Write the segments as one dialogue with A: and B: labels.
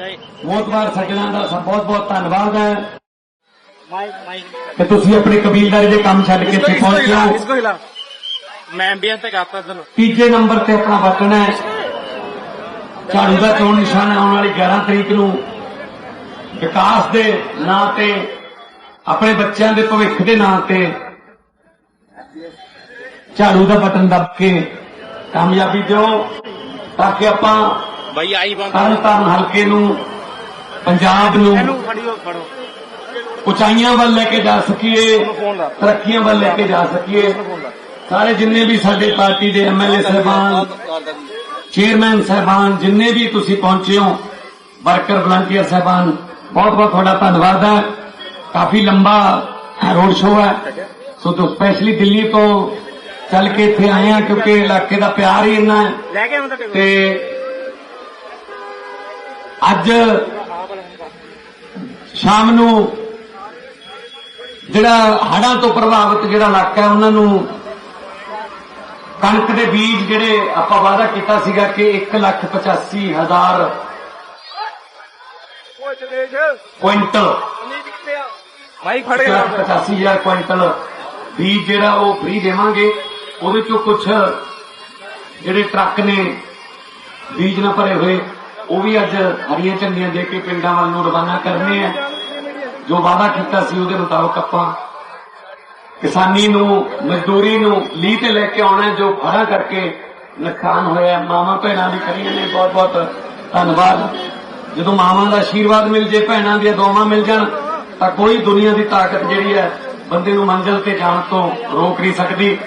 A: ਬਹੁਤ
B: ਬਾਰ ਸੱਜਣਾ ਦਾ ਬਹੁਤ ਬਹੁਤ ਧੰਨਵਾਦ ਹੈ। ਕਿ ਤੁਸੀਂ ਆਪਣੀ ਕਬੀਲਦਾਰੀ ਦੇ ਕੰਮ ਛੱਡ ਕੇ ਇੱਥੇ ਪਹੁੰਚੇ ਹੋ।
A: ਮੈਂ ਵੀ ਤੱਕ ਆਪਾਂ ਤੁਹਾਨੂੰ।
B: ਤੀਜੇ ਨੰਬਰ ਤੇ ਆਪਣਾ ਵਰਤਣਾ ਹੈ। ਝਾੜੂ ਦਾ ਚੋਣ ਨਿਸ਼ਾਨ ਆਉਣ ਵਾਲੀ 11 ਤਰੀਕ ਨੂੰ ਵਿਕਾਸ ਦੇ ਨਾਂ ਤੇ ਆਪਣੇ ਬੱਚਿਆਂ ਦੇ ਭਵਿੱਖ ਦੇ ਨਾਂ ਤੇ ਝਾੜੂ ਦਾ ਬਟਨ ਦੱਬ ਕੇ ਕਾਮਯਾਬੀ ਦਿਓ। ਤਾਂ ਕਿ ਆਪਾਂ
A: ਬਈ ਆਈ
B: ਬੰਦ ਤਰਨਤਾਰਨ ਹਲਕੇ ਨੂੰ ਪੰਜਾਬ ਨੂੰ ਉਚਾਈਆਂ ਵੱਲ ਲੈ ਕੇ ਜਾ ਸਕੀਏ ਤਰੱਕੀਆਂ ਵੱਲ ਲੈ ਕੇ ਜਾ ਸਕੀਏ। ਸਾਰੇ ਜਿੰਨੇ ਵੀ ਸਾਡੇ ਪਾਰਟੀ ਦੇ ਐਮਐਲਏ ਸਹਿਬਾਨ ਚੇਅਰਮੈਨ ਸਹਿਬਾਨ ਜਿੰਨੇ ਵੀ ਤੁਸੀਂ ਪਹੁੰਚੇ ਹੋ ਵਰਕਰ ਵਲੰਟੀਅਰ ਸਹਿਬਾਨ ਬਹੁਤ ਬਹੁਤ ਤੁਹਾਡਾ ਧੰਨਵਾਦ ਹੈ। ਕਾਫੀ ਲੰਬਾ ਰੋਡ ਸ਼ੋਅ ਹੈ। ਸੋ ਤੋਂ ਸਪੈਸ਼ਲੀ ਦਿੱਲੀ ਤੋਂ ਚੱਲ ਕੇ ਇੱਥੇ ਆਏ ਆ ਕਿਉਂਕਿ ਇਲਾਕੇ ਦਾ ਪਿਆਰ ਹੀ ਇੰਨਾ ਹੈ। ਤੇ ਅੱਜ ਸ਼ਾਮ ਨੂੰ ਜਿਹੜਾ ਹੜ੍ਹਾਂ ਤੋਂ ਪ੍ਰਭਾਵਿਤ ਜਿਹੜਾ ਇਲਾਕਾ ਹੈ ਉਹਨਾਂ ਨੂੰ ਕਣਕ ਦੇ ਬੀਜ ਜਿਹੜੇ ਆਪਾਂ ਵਾਅਦਾ ਕੀਤਾ ਸੀਗਾ ਕਿ 185000 ਕੁਇੰਟਲ।
A: ਮਾਈਕ ਫੜ
B: 85000 ਕੁਇੰਟਲ ਬੀਜ ਜਿਹੜਾ ਉਹ ਫ੍ਰੀ ਦੇਵਾਂਗੇ। ਉਹਦੇ ਚੋਂ ਕੁਝ ਜਿਹੜੇ ਟਰੱਕ ਨੇ ਬੀਜ ਨਾ ਭਰੇ ਹੋਏ ਉਹ ਵੀ ਅੱਜ ਹਰੀਆਂ ਝੰਡੀਆਂ ਦੇ ਕੇ ਪਿੰਡਾਂ ਵੱਲ ਨੂੰ ਰਵਾਨਾ ਕਰਨੇ ਆ। ਜੋ ਵਾਅਦਾ ਕੀਤਾ ਸੀ ਉਹਦੇ ਮੁਤਾਬਕ ਆਪਾਂ ਕਿਸਾਨੀ ਨੂੰ, ਮਜ਼ਦੂਰੀ ਨੂੰ ਲੀਹ ਤੇ ਲੈ ਕੇ ਆਉਣਾ ਜੋ ਫੜਾ ਕਰਕੇ ਨੁਕਸਾਨ ਹੋਇਆ। ਮਾਮਾ ਭੈਣਾਂ ਦੀ ਕਰੀਆਂ ਨੇ ਬਹੁਤ ਬਹੁਤ ਧੰਨਵਾਦ। ਜਦੋਂ ਮਾਵਾਂ ਦਾ ਆਸ਼ੀਰਵਾਦ ਮਿਲ ਜੇ, ਭੈਣਾਂ ਦੀਆਂ ਦੁਆਵਾਂ ਮਿਲ ਜਾਣ, ਤਾਂ ਕੋਈ ਦੁਨੀਆ ਦੀ ਤਾਕਤ ਜਿਹੜੀ ਹੈ, ਬੰਦੇ ਨੂੰ ਮੰਜ਼ਿਲ ਤੇ ਜਾਣ ਤੋਂ ਰੋਕ ਨਹੀਂ ਸਕਦੀ।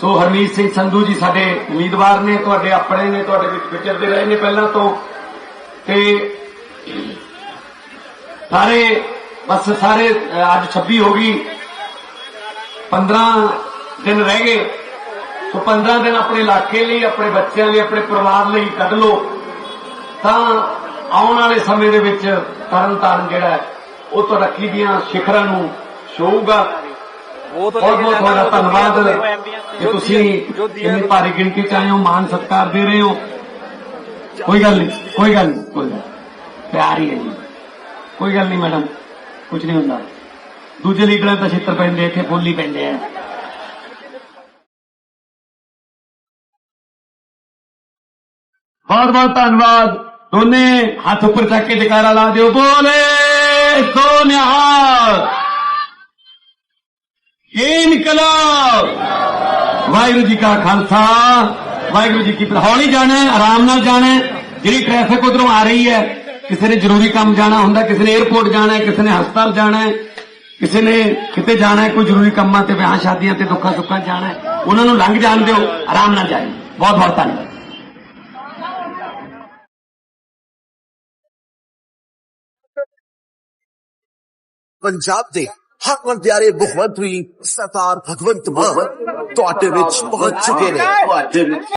B: ਸੋ ਹਰਮੀਤ ਸਿੰਘ ਸੰਧੂ ਜੀ ਸਾਡੇ ਉਮੀਦਵਾਰ ਨੇ, ਤੁਹਾਡੇ ਆਪਣੇ ਨੇ, ਤੁਹਾਡੇ ਵਿੱਚ ਵਿਚਰਦੇ ਰਹੇ ਨੇ ਪਹਿਲਾਂ ਤੋਂ। ਤੇ ਸਾਰੇ, ਬਸ ਸਾਰੇ ਅੱਜ 26 ਹੋ ਗਈ। 15 ਦਿਨ ਰਹਿ ਗਏ। ਸੋ 15 ਦਿਨ ਆਪਣੇ ਇਲਾਕੇ ਲਈ, ਆਪਣੇ ਬੱਚਿਆਂ ਲਈ, ਆਪਣੇ ਪਰਿਵਾਰ ਲਈ ਕੱਢ ਲਓ। ਤਾਂ ਆਉਣ ਵਾਲੇ ਸਮੇਂ ਦੇ ਵਿੱਚ ਤਰਨ ਤਾਰਨ ਜਿਹੜਾ ਉਹ ਤਰੱਕੀ ਦੀਆਂ ਸਿਖਰਾਂ ਨੂੰ ਛੂਹੂਗਾ। ਬਹੁਤ ਬਹੁਤ ਤੁਹਾਡਾ ਧੰਨਵਾਦ। ਕਿ ਤੁਸੀਂ ਇੰਨੀ ਭਾਰੀ ਗਿਣਤੀ ਚ ਆਏ ਹੋ ਮਾਨ ਸਤਿਕਾਰ ਦੇ ਰਹੇ ਹੋ। ਕੋਈ ਗੱਲ ਨਹੀਂ ਕੋਈ ਗੱਲ ਨਹੀਂ ਕੋਈ ਗੱਲ। ਪਿਆਰ ਹੀ ਹੈ ਜੀ। ਕੋਈ ਗੱਲ ਨਹੀਂ ਮੈਡਮ ਕੁਝ ਨਹੀਂ ਹੁੰਦਾ। ਦੂਜੇ ਲੀਡਰਾਂ ਤਾਂ ਛਿੱਤਰ ਪੈਂਦੇ ਇੱਥੇ ਹੀ ਪੈਂਦੇ ਆ। ਬਹੁਤ ਬਹੁਤ ਧੰਨਵਾਦ। ਦੋਨੇ ਹੱਥ ਉੱਪਰ ਚੱਕ ਕੇ ਜਕਾਰਾ ਲਾ ਦਿਓ। ਬੋਲੇ ਸੋ ਨਿਹਾਲ ਇਨਕਲਾਬ ਵਾਹਿਗੁਰੂ ਜੀ ਕਾ ਖਾਲਸਾ, ਵਾਹਿਗੁਰੂ ਜੀ ਕੀ ਫਤਿਹ। ਹੌਲੀ ਜਾਣਾ ਆਰਾਮ ਨਾਲ ਜਾਣਾ ਜਿਹੜੀ ਟ੍ਰੈਫਿਕ ਉਧਰੋਂ ਆ ਰਹੀ ਹੈ, ਕਿਸੇ ਨੇ ਜ਼ਰੂਰੀ ਕੰਮ ਜਾਣਾ ਹੁੰਦਾ, ਕਿਸੇ ਨੇ 에어ਪੋਰਟ ਜਾਣਾ ਕਿਸੇ ਨੇ ਹਸਪਤਾਲ ਜਾਣਾ ਕਿਸੇ ਨੇ ਕਿਤੇ ਜਾਣਾ ਕੋਈ ਜ਼ਰੂਰੀ ਕੰਮਾਂ ਤੇ, ਵਿਆਹ, ਸ਼ਾਦੀਆਂ ਤੇ ਦੁੱਖਾਂ ਸੁੱਖਾਂ ਜਾਣਾ ਹੈ, ਉਹਨਾਂ ਨੂੰ ਲੰਘ ਜਾਣ ਦਿਓ, ਆਰਾਮ ਨਾਲ ਜਾਇਓ। ਬਹੁਤ ਬਹੁਤ ਧੰਨਵਾਦ।
C: ਪੰਜਾਬ ਦੇ ਹਰਮਨ ਪਿਆਰੇ ਮੁੱਖ ਵੀ ਸਰਦਾਰ ਭਗਵੰਤ ਮਾਨ ਤੁਹਾਡੇ ਵਿੱਚ ਪਹੁੰਚ ਚੁੱਕੇ ਨੇ। ਤੁਹਾਡੇ ਵਿੱਚ